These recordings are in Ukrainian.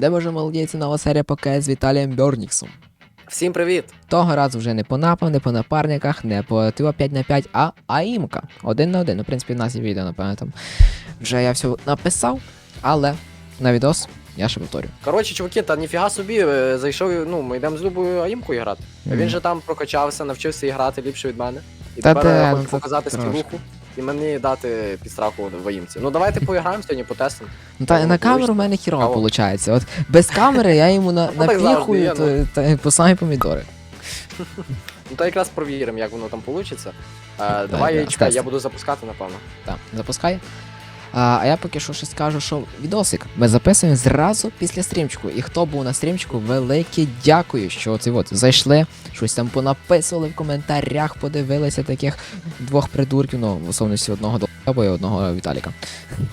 де може молодіється нова серія ПК з Віталієм Бьорніксом. Всім привіт! Того разу вже не по напам, не по напарниках, не по ТО 5 на 5, а АІМка. Один на один. Ну, в принципі, в нас є відео, напевно, там вже я все написав, але на відос я ще повторю. Коротше, чуваки, та ніфіга собі, е, зайшов, ну, ми йдемо з Любою Аїмкою грати. Мгм. Він же там прокачався, навчився і грати ліпше від мене. І Та тепер де, я ну, хочу це показати трошки. скілуху і мені дати підстраху воїмці. Ну давайте поіграємо сьогодні, потестимо. Ну, та Ну, на камеру в мене хірово виходить. От без камери я йому на, Ну, так завжди напіхую є, то- та- по самі помідори. Ну то якраз провіримо, як воно там вийде. Давай, я чекаю, я буду запускати, напевно. Так, запускай. А, я поки що ще скажу, що відосик ми записуємо зразу після стрімчику. І хто був на стрімчику, велике дякую, що оці от зайшли, щось там понаписували в коментарях, подивилися таких двох придурків, ну, в особливості одного долба і одного Віталіка.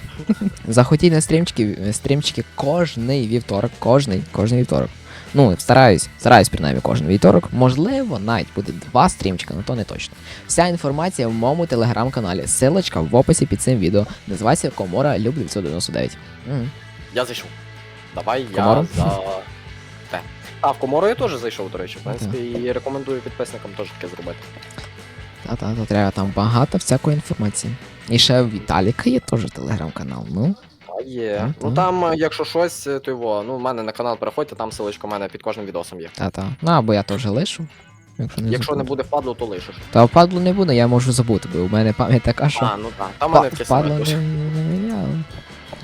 Заходіть на стрімчики, стрімчики кожний вівторок, кожний, кожний вівторок. Ну, стараюсь, стараюсь принаймні кожен вівторок. Можливо, навіть буде два стрімчика, але то не точно. Вся інформація в моєму телеграм-каналі. Силочка в описі під цим відео. Називається Комора Люблю 999. Мгм. Я зайшов. Давай Комору? я за. Те. А, в Комору я теж зайшов, до речі. В принципі, і рекомендую підписникам теж таке зробити. Та-та, то треба там багато всякої інформації. І ще в Віталіка є теж телеграм-канал. Ну, є. Ну, Ну та. там, е, якщо щось, е, то його, ну, в мене на канал переходьте, там ссылочка в мене під кожним відосом є. та-та. Ну або я теж лишу. Якщо не, Якщо не буде впадло, то лишиш. Та впадло не буде, я можу забути, бо у мене пам'ять така, що. А, ну так. Там мене таке саме. впадло дуже. не, не міняли.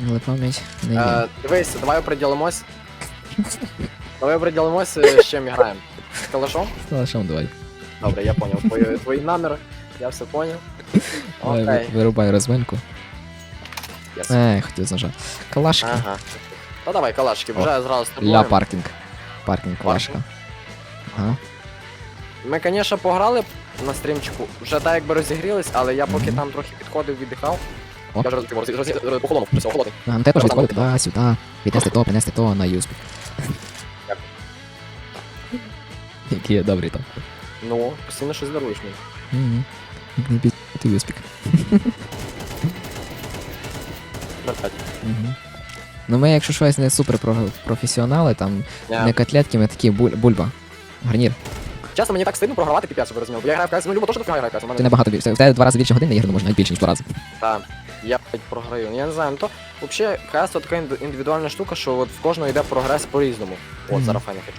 Але пам'ять не є. Е, Дивись, давай оприділимось. Давай оприділимось, е, з чим граємо. З калашом? Лишом давай. Добре, я поняв. Твої, твої наміри. Я все поняв. Давай, Окей. ви- Вирубай розминку. Yes. Е, хотів зажати. Калашки. Ага. Та давай, калашки, вже зразу Ля стартуємо. паркінг. Паркінг калашка. Ага. Ми, звісно, пограли на стрімчику, вже так якби розігрілись, але я поки Мгм. там трохи підходив, віддихав. О. Я вже роз, роз, роз, роз, по холону, все, холодний. А, ну те теж там сюди. Віднести то, принести то на юспік. Дякую. Який я добрий там. Ну, постійно щось даруєш мені. Угу. Не бій ти юспік. Вертать. Угу. Ну ми, якщо щось не супер професіонали, там Я- не котлетки, ми такі буль- бульба. Гарнір. Чесно, мені так стидно програвати піпець, щоб ви розуміли. Бо я граю в КС, ну Люба теж дофіга грає в КС, у Ти мене набагато більше. У тебе два рази більше годин, я граю, може навіть більше, ніж два рази. Та, я програю. Ну, Я не знаю, ну то взагалі КС то така індивідуальна штука, що от в кожного йде прогрес по-різному. От Мгм. зараз файно хочу.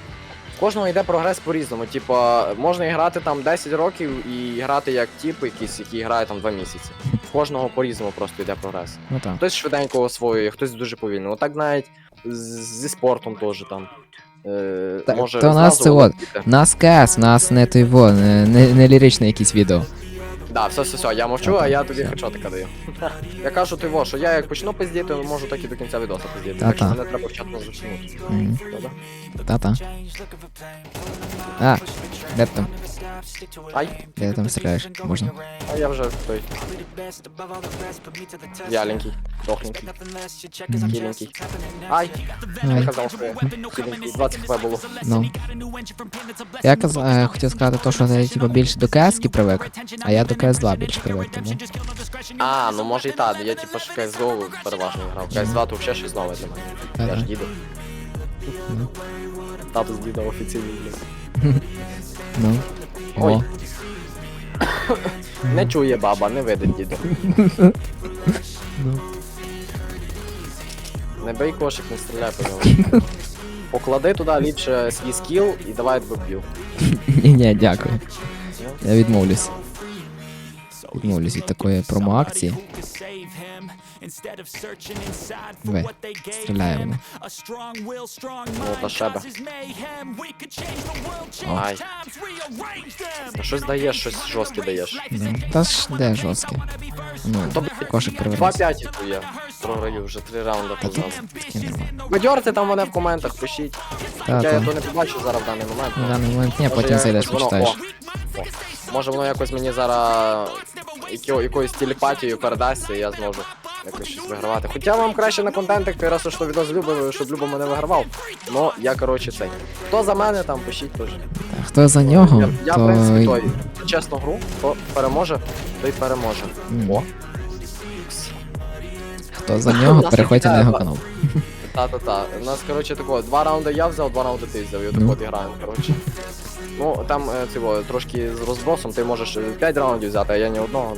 В кожного йде прогрес по-різному. Типа, можна грати там 10 років і грати як тип якийсь, який грає там 2 місяці. Кожного по-різному просто йде прогрес. Ну так. Хтось швиденько освоює, хтось дуже повільно. Отак навіть зі спортом теж там. Е, може, то у нас зразу це от. у Нас КС, нас не той во, не, не, не ліричне якісь відео. Да, все, все, все, я мовчу, а я тобі хедшотика даю. Я кажу ти во, що я як почну пиздіти, можу так і до кінця відоса пиздіти. Так що мене треба вчасно зачинути. Мгм. Добре? Та-та. А, де ти там? Ай, Де там стріляєш? Можна. а я вже той. Вяленький, дохленький, хіленький. Ай, я Ай. казав, що я хіленький, 20 хп було. Ну. Я каз... е, хотів сказати то, що ти типу, більше до КС привик, а я до КС2 більше привик, тому. А, ну може і так, я типу ж CSGO переважно грав. CSGO то взагалі щось нове для мене. Я ж діду. Ну. Статус діда офіційний. Ну. Ой. О. Не чує баба, не видить діду. Ну. Не бий кошик, не стріляй по ньому. Поклади туди ліпше свій скіл і давай тебе б'ю. Ні, ні, дякую. Я відмовлюсь. Від такої промо-акції. Ви, стріляємо. Ну, та шебе. О. Ай. Та щось даєш, щось жорстке даєш. Та ж де жорстке. Ну, кошик перевернувся. 2-5 я програю вже три раунди нормально. Бадьорте там мене в коментах, пишіть. Та, я то не побачу зараз в даний момент. На даний момент ні, потім зайдеш, почитаєш. Може воно якось мені зараз якоюсь телепатією передасться, і я зможу якось щось вигравати. Хоча вам краще на контентах, раз уж то відос любив, щоб Люба мене вигравав. Ну, я коротше цей. Хто за мене там, пишіть теж. Хто за нього, Я, я в принципі той. Чесну гру, хто переможе, той переможе. М. Хто за нього, переходьте на його канал. Та-та-та. У нас, коротше, такого, два раунди я взяв, два раунди ти взяв, і отак Ну. от і граємо, коротше. Ну, там е, цього, трошки з розбросом, ти можеш 5 раундів взяти, а я ні одного.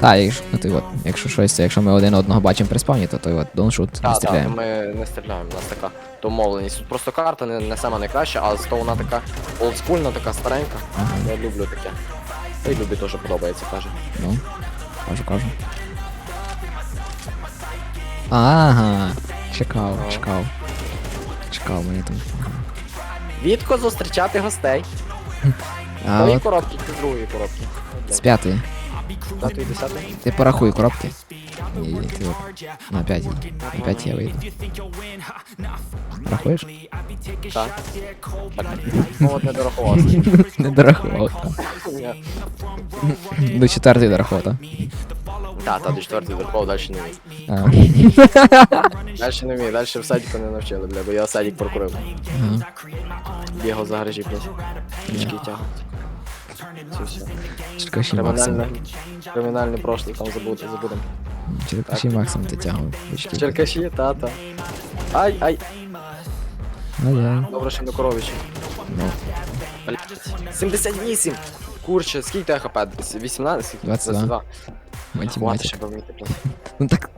Так, якщо, ну, ти от, якщо щось, якщо ми один одного бачимо при спавні, то той от доншут не Так, так, стріляємо. ми не стріляємо, у нас така домовленість. Тут просто карта не, не сама найкраща, а зато вона така олдскульна, така старенька. Ага. Я люблю таке. Та й любі теж подобається, каже. Ну, кажу, кажу. Ага, чекав, Ну. чекав. Чекав мені там. Відко зустрічати гостей. А от коробки чи з другої коробки? з п'ятої. П'ятої, десятої? Ти порахуй коробки. І ти от на п'ять. На п'ять я вийду. Рахуєш? Так. Так. Ну от не дорахувався. Не дорахував. До четвертої дорахував, так? Та, та, до четвертої дорахував, далі не вмію. А. Далі не вмію, далі в садіку не навчили, бля, бо я садік прокурив. Ага. Бігав за гаражі, блядь. Річки тягав. Все. Черкаші Кримінальне, Максим. кримінальне прошле там забути, забудемо. Черкаші Максим ти. Бички. Черкаші, та-та. Ай, ай, Ай-яй. добре, що до коровичі. Ну, Блядь. 78! Курче, скільки тебе хп? 18? Скільки? 22. Хватить, математика. щоб вміти, блядь. Ну так,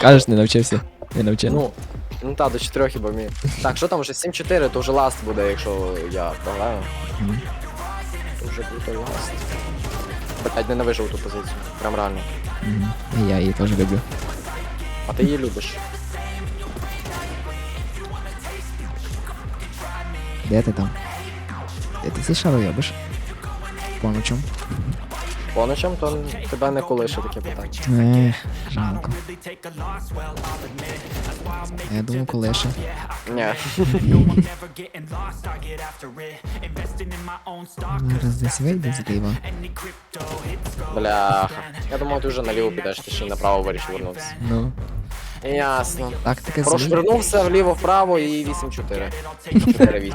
кажеш, не навчився. Не навчив. Ну, ну та, до 4 хіба вмію. Так, що там вже 7-4, то вже ласт буде, якщо я програю. Мгм. То вже буде ласт. Блять, ненавижу ту позицію. Прям реально. Мгм. І Я її теж люблю. А ти її любиш. Де ти там? Де ти ці шари робиш? По Ночам? То тебе не колише таке питання. Жалко. Я думав, коли ще. Ні. Зараз десь вийде зліва. Бляха. Я думав, ти вже наліво підеш, ти ще й направо вирішив вернутися. Ну, Ясно. тактика зліва. Прошвернувся вліво-вправо і 8-4. 4-8.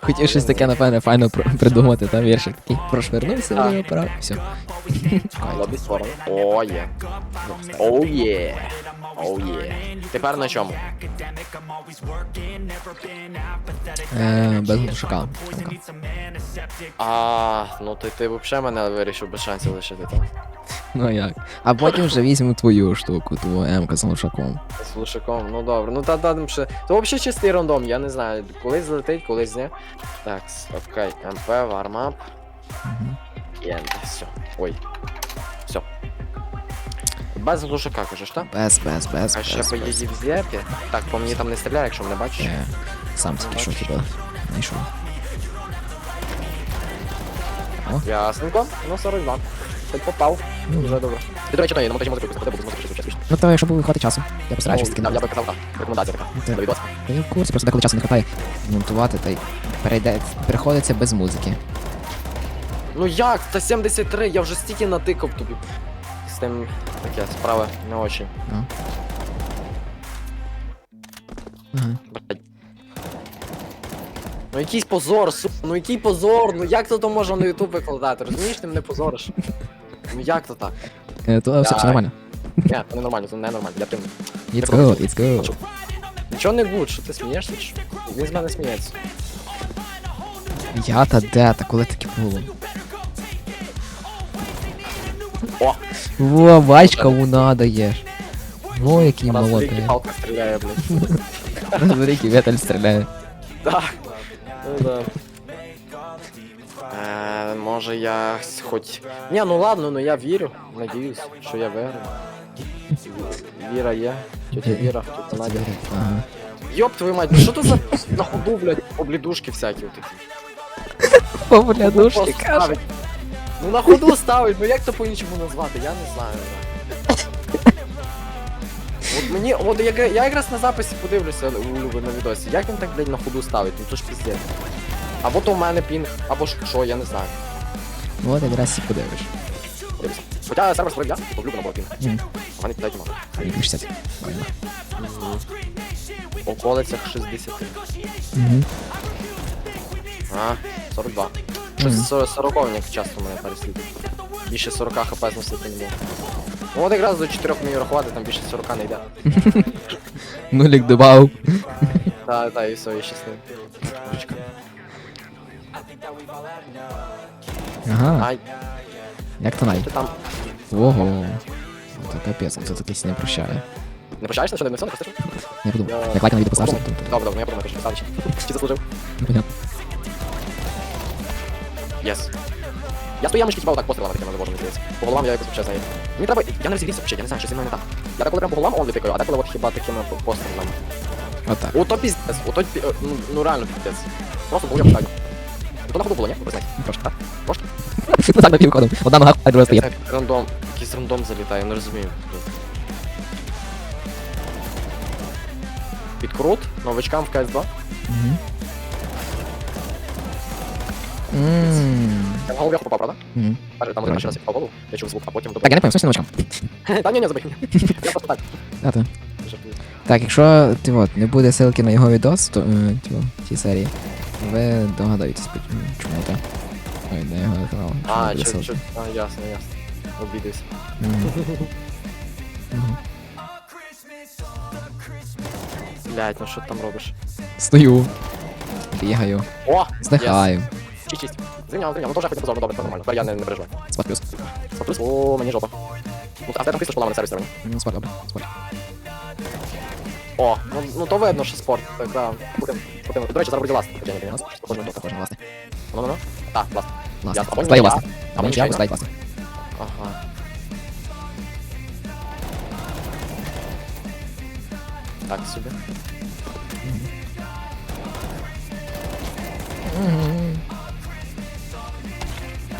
Хотів щось таке, напевне, файно придумати, там віршик такий. Прошвернувся вліво право. Все. Лобі створено. О, є. Оу є. Оу є. Тепер на чому? Е, без глушака. А, ну ти, ти взагалі мене вирішив без шансів лишити, так? Ну як? А потім вже візьму твою штуку, твою М-ка з глушаком. З лушаком, ну добре. Ну та дадим ще. То взагалі чистий рандом, я не знаю. Колись злетить, колись ні. Так, с- окей, МП, вармап. Мгм. Єнте, все. Ой. Все. Без глушака, кажеш, так? Без, без, без, А ще без, без. поїдів в зєпі. Так, по мені там не стріляє, якщо мене бачиш. Е, Сам тільки що тебе знайшов. Ясненько. Ну, 42. Хоч попав. Ну, Дуже добре. Ти, до речі, то є, на монтажі музику писати, буду з музики щось Ну то якщо буде виходити часу, я постараюся Ну, скинути. Я би казав так. Рекомендація така. Ти- До відоса. Та я в курсі, просто деколи часу не хватає монтувати, та й перейде, переходиться без музики. Ну як? Та 73, я вже стільки натикав тобі. З тим таке справа не очі. Ну. Ага. Ну якийсь позор, су... ну який позор, ну як то то можна на ютуб викладати, розумієш, ти мене позориш. Ну як то так? Е, То все, все Так. нормально. Ні, це не нормально, це не нормально, я тим. It's good, it's good. Нічого не гуд, що ти смієшся? чи що? Він з мене сміється. Я та де, та коли таке було? О! Во, бач, кому надаєш. Во, який Раз в палка стріляє, блядь. В Віталь стріляє. Ну да. Е, може я хоч. Ні, ну ладно, ну я вірю. Надіюсь, що я виграю. Віра є. Тетя Віра, тетя Надя. Ага. Йоп твою мать, ну що то за на ходу, блядь, облідушки всякі отакі. О, бля, Ну, просто каже. ставить. Ну на ходу ставить, ну як то по-іншому назвати, я не знаю. бля. От мені, от я, я якраз на записі подивлюся у Люби на відосі, як він так, блядь, на ходу ставить, ну то ж піздець. Або то у мене пінг, або ж що, я не знаю. Ну от якраз і подивиш. Хоча сервер створив я, то в Любі набор пінг. Мгм. А вони кидають мало. Рік 60. Ладно. В околицях 60. Мгм. А, 42. Мгм. Щось 40 часто мене переслідує. Більше 40 хп зносити не можу. Ну от якраз до 4 вмію рахувати, там більше 40 не йде. Нулік добав. Та, та, і все, і щасливий. Ручка. Ага, Ай, як то най. ти там. Ого. Це капець, це такий не прощає. Не прощаєшся, що не все, не простиш? Не подумав. Я- Як лайк на відео постався, Добре, добре, ну я подумаю, що ставиш. Чи заслужив? ну, понятно. Єс. Я стою ямочки хіба отак пострілами такими завожу, мені здається. По головам я якось взагалі знаю. Мені треба. Я не розігрівся взагалі, я не знаю, що зі мною не так. Я деколи прям по головам онлі тикаю, а деколи от хіба такими пострілами. Отак. У то піздець, у то пі- е, ну, ну реально піздець. Просто був я питаю. То на ходу було, ні? Ви знаєте. Трошки. Так? Трошки? Ну так напівходом. Одна нога, а друга стоїть. Так, рандом. Якийсь рандом залітає, не розумію. Підкрут новичкам в CS2. Я голову попав, правда? Перший- Там один перший раз я попав в голову, я чув звук, а потім Так, я не пам'ятаю, новичкам. Та ні, ні, забий. Я просто так. А, то. жартую. Так, якщо ти от, не буде ссылки на його відос, то е, тьфу, в цій серії, ви догадаєтесь, чому то. Ой, на його канал. чому А, буде чу, ссылка. чу, а, ясно, ясно. Обідаюсь. Мгм. Мгм. Блять, ну що ти там робиш? Стою. Бігаю. О! Здихаю. Чисть, чисть. Звиняв, звиняв, ну теж я хотів позорно, добре, все нормально. Тепер я не, не переживаю. Спад плюс. Смотрюсь, о, мені жопа. Ну, а в тебе там крісло поламане сервіс стороні. Ну, спад добре. Спад. О, ну, ну то видно, що спорт. Так, да. Будем, будем. До речі, зараз буде ласт. Хоча ні, ні, похоже на то. Похоже на власне. Ну, ну, ну. Так, ласт. Власне. Я- або Стає ні, власне. я- Або або нічого, нічого. стає власне. Ага. Так собі.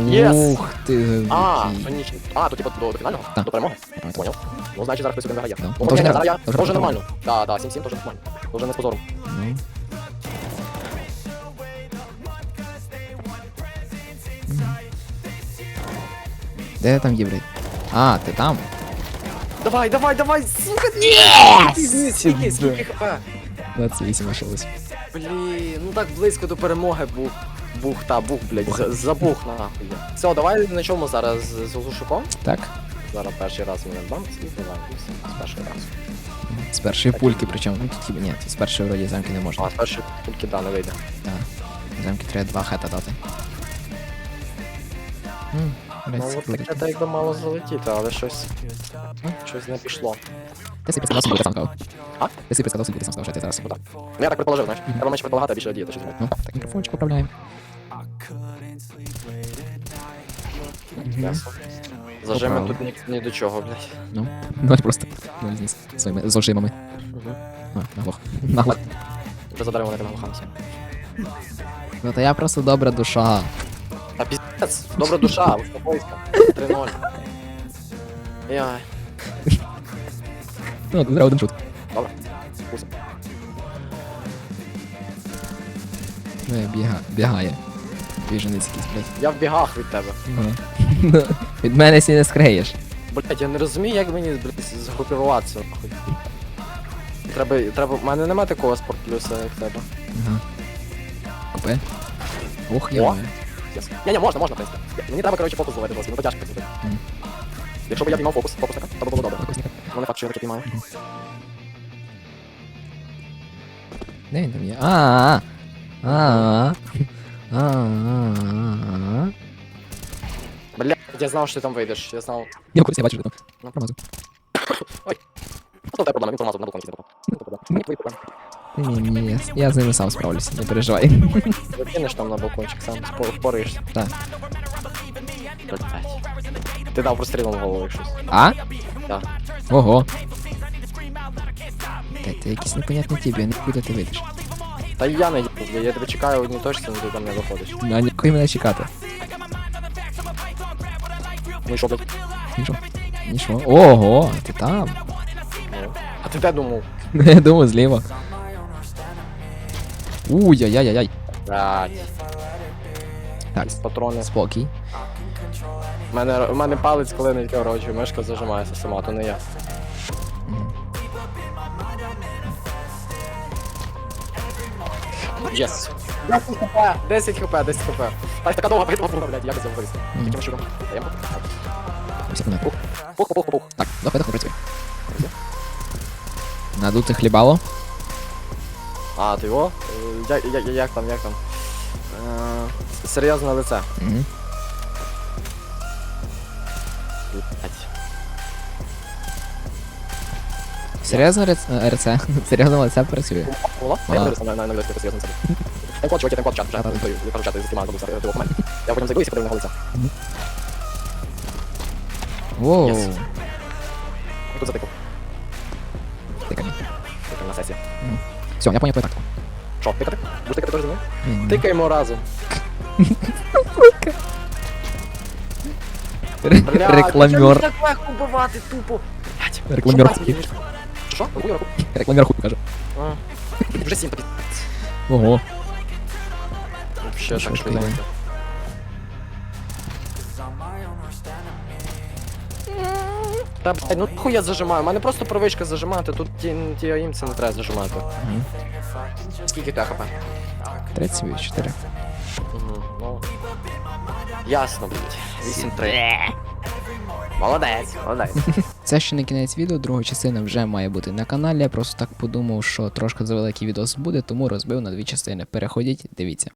Єс! Ух ти. А, який. то ніч. А, то типу до, до фінального? Так. До перемоги? Я пам'ятаю. Поняв. Ну, значить, зараз хтось один виграє. Да. Ну, Ну, ні, то вже ні, не- зараз я то вже теж нормально. нормально. Да, да, 7-7 теж нормально. Уже не з позором. Ну. Де там єврей? А, ти там? Давай, давай, давай, сука! Ні! Скільки, скільки хп? 28 лишилось. Блін, ну так близько до перемоги був. Бух, та, бух, блядь, за- забух нахуй. Все, давай на чому зараз з Глушуком? Так? Зараз перший раз мене бам, і давай, і з перший раз. З першої пульки, причому. Ну, хіба ні, з першої вроді замки не можна. А, з першої тільки да, не вийде. Так. Замки треба два хета дати. М, Ну, от таке так якби мало залетіти, але щось. Щось не пішло. Ти собі предсказав, буде сам сказав. А? Ти собі предсказав, буде сам сказав, що ти зараз. Ну так. Ну я так предположив, знаєш. Треба менше предполагати, а більше діяти щось. Ну, так, мікрофончик поправляємо. Ясно. Зажими тут ні, ні до чого, блядь. Ну, ну просто. Ну, зніс. Своїми зошимами. Угу. А, наглох. Наглох. Вже задарив вони тими лохамся. Ну, та я просто добра душа. Добра душа, успокойся. 3-0. Яй. Ну, зараз один шут. Добре. Вкусно. Ну, я біга, бігає. Біженець якийсь, блядь. Я в бігах від тебе. Ну. Від мене сі не скриєш. Блять, я не розумію, як мені блядь, згрупуватися. нахуй. Треба, треба, в мене немає такого спорт плюса, як в тебе. Ага. Купи. Ух, О. я. Ясно. Ні, ні, можна, можна, в принципі. Мені треба, коротше, фокус зловити просто, ну то тяжко зробити. Якщо б я піймав фокус, фокусника, то було добре. Ну не факт, що я таки піймаю. Де він там є? А. А. А. Блять, я знав, що ти там вийдеш, я знав. Я в курсі, я бачу, що там. Ну. Промазав. В тебе проблема, він промазав на балконі не попав. Мені твої проблеми. Ні, ні, ні, я, я з ними сам справлюся, не переживай. Закинеш там на балкончик, сам спо- впораєшся. Так. Блять. Ти дав прострілом в голову, якщо. А? Так. Ого. Та ти якийсь непонятний тип, я не куди ти вийдеш. Та я не їду, я тебе чекаю в одній точці, але ти там не виходиш. А нікої мене чекати. Ну і що, блять? Нічого. Нічого. Ого, ти там. Ну. А ти де думав? Я думаю, зліва. Уй-яй-яй-яй. Блять. Так, Патрони. спокій. У мене, у мене палець, коли не відкорочую, мишка зажимається сама, то не я. Єс. 10 хп, 10 хп, 10 хп. Та така довга битва блядь, я без цього вирісти. Мгм. Всі понятно. Пух, пух, пух, пух. Так, давай, давай, працюй. Надути хлібало. А, ти його? Е, Як, як, як там, як там? Е, с- серйозне лице. Угу. Блядь. Серйозно рец- РЦ? Серйозно лице працює. Було? А. Я подивлюся на, на, на, на серйозне лице. Тайм-код, чуваки, тайм-код, чат, чат, Та-та. той, я кажу, чат, з кимаа буду ставити документ. Я потім зайду і подивлюся на лице. Воу. Yes. Тут затикав. Тикання. Тикав на сесії. Все, я понял твою тактику. Що, тикати? Будеш тикати теж зі мною? Ні-ні-ні. Тикаємо разом. Рекламер. Так легко вбивати, тупо. Блядь. Рекламер. хуй. Шо, Що? Рекламер хуй каже. А. Вже сім тобі. Ого. Ще Що так ж швиденько. Та, блядь, ну хуй я зажимаю, у мене просто привичка зажимати, тут ті, ті АІМ це не треба зажимати. Мгм. Скільки тебе хп? 34. Угу, ну. Ясно, блядь. 8-3. Молодець, молодець. Це ще не кінець відео, друга частина вже має бути на каналі. Я просто так подумав, що трошки завеликий відос буде, тому розбив на дві частини. Переходіть, дивіться.